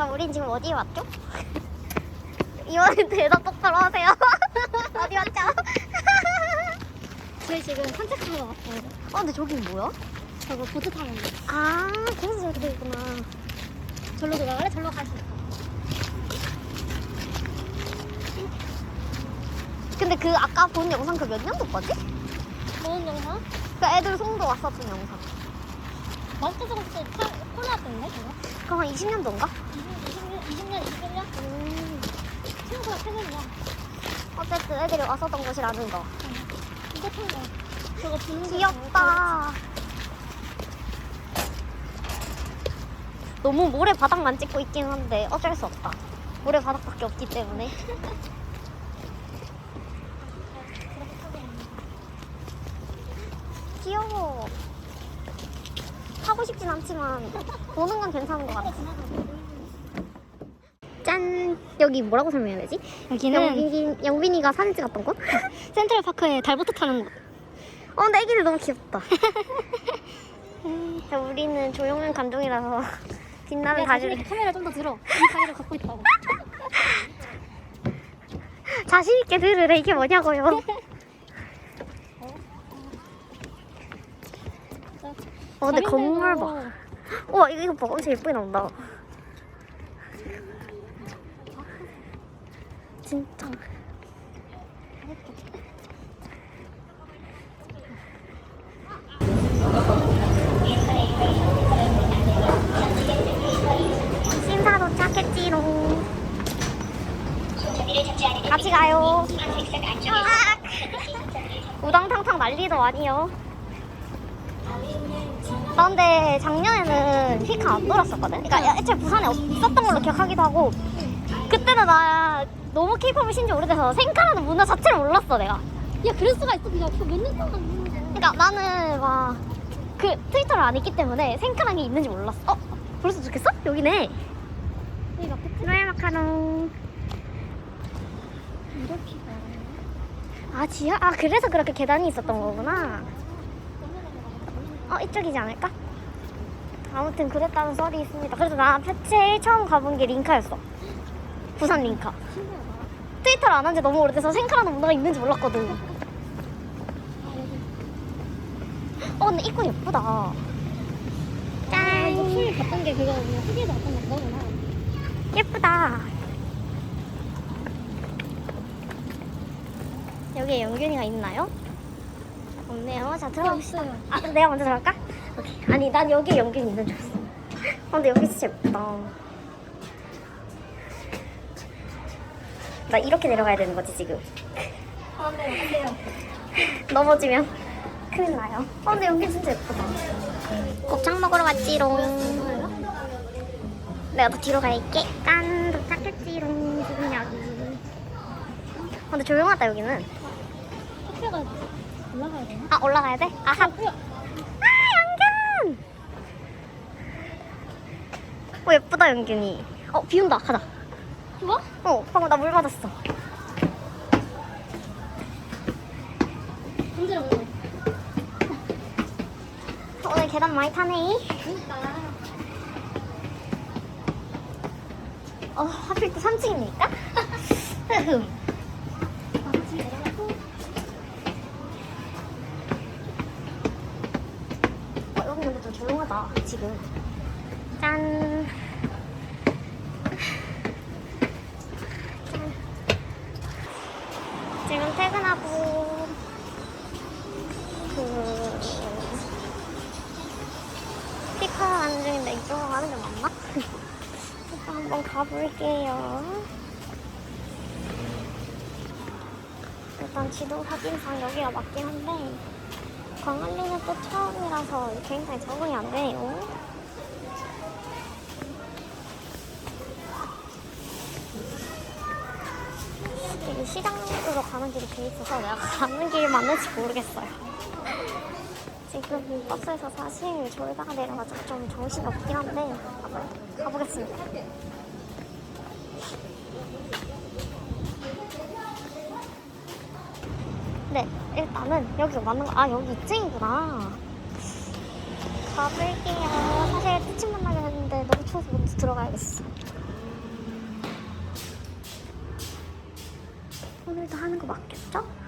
어디 왔죠? 이번엔 대답 똑바로 하세요. 어디 왔죠? 저희 지금 산책하러 왔어요. 어, 근데 저긴 뭐야? 저거 보트 타는 거. 아, 그래서 저렇게 돼 있구나. 절로 돌아갈래? 절로 갈수 있어. 근데 그 아까 본 영상 그 몇 년도 거지? 뭔 영상? 그 애들 송도 왔었던 영상. 마스크 적었을 때 타- 코로나 때문에 그거? 그럼 한 20년도인가? 20년, 20년, 21년? 음, 친구가 최근이야. 어쨌든 애들이 왔었던 곳이라는 거. 이거 탄 거. 저거 부는 거. 귀엽다. 너무 모래 바닥만 찍고 있긴 한데 어쩔 수 없다. 모래 바닥밖에 없기 때문에. 귀여워. 타고 싶진 않지만 보는 건 괜찮은 것 같아. 짠! 여기 뭐라고 설명해야 되지? 여기는 영빈이, 영빈이가 사진 찍었던 곳? 센트럴 파크에 달보트 타는 거. 어, 근데 애기들 너무 귀엽다. 자, 우리는 조용한 감정이라서 빛나는 자신있게 카메라 좀 더 들어. 이 다리를 갖고 있다고. 자신 있게 들으래 이게 뭐냐고요. 어, 근데 건물 봐. 우와, 이거, 이거 봐. 엄청 예쁘게 나온다. 진짜. 신사 도착했지롱. 같이 가요. 아! 우당탕탕 난리도 아니요. 나 근데 작년에는 히카 안 돌았었거든? 그러니까 애초에 부산에 없었던 걸로 기억하기도 하고 그때는 나 너무 케이팝을 신지 오래돼서 생카라는 문화 자체를 몰랐어 내가 야, 그럴 수가 있어. 그냥 몇년 동안. 그러니까 나는 막 그 트위터를 안 했기 때문에 생카라는 게 있는지 몰랐어 어? 벌써 좋겠어? 여기네 여기 마켓 노예 마카롱 이렇게 아 지하? 아 그래서 그렇게 계단이 있었던 거구나 어 이쪽이지 않을까? 아무튼 그랬다는 썰이 있습니다. 그래서 나 제일 처음 가본 게 링카였어. 부산 링카. 트위터를 안 한 지 너무 오래돼서 생카라는 문화가 있는지 몰랐거든. 어 근데 입구 예쁘다. 아, 짠. 풀 봤던 게 그거 그냥 후기에서 봤던 거 그거구나. 예쁘다. 여기에 영균이가 있나요? 없네요. 자 들어갑시다. 없어요. 아 내가 먼저 들어갈까? 오케이. 아니 난 여기에 영균이 있는 줄 알았어. 어, 근데 여기 진짜 예쁘다. 나 이렇게 내려가야 되는 거지 지금. 아, 네, 어때요? 넘어지면 큰일 나요. 어 근데 여기 진짜 예쁘다. 곱창 먹으러 왔지롱. 내가 더 뒤로 갈게. 짠 도착했지롱. 지금 여기. 어, 근데 조용하다 여기는. 학교가 올라가야 되나? 아 올라가야 돼? 아, 하... 학교. 아 영균. 어 예쁘다 영균이. 어 비온다 가자. 좋아? 어 방금 나 물 맞았어. 오는 어, 오늘 계단 많이 타네. 그니까. 어 하필 또 3층입니까? 아, 같이 내려가고. 어, 조용하다 지금 짠 짠. 지금 퇴근하고 그 피카 가는 중인데 이쪽으로 가는 게 맞나? 일단 한번 가볼게요 일단 지도 사진상 여기가 맞긴 한데 광안리는 또 처음이라서 굉장히 적응이 안 되네요. 이게 시장으로 가는 길이 돼 있어서 내가 가는 길이 맞는지 모르겠어요. 지금 버스에서 사실 졸다가 내려가지고 좀 정신이 없긴 한데 가보겠습니다. 네, 일단은 여기서 만난 거, 아, 여기 2층이구나. 가볼게요. 사실 티친 만나긴 했는데 너무 추워서 먼저 들어가야겠어. 오늘도 하는 거 맞겠죠?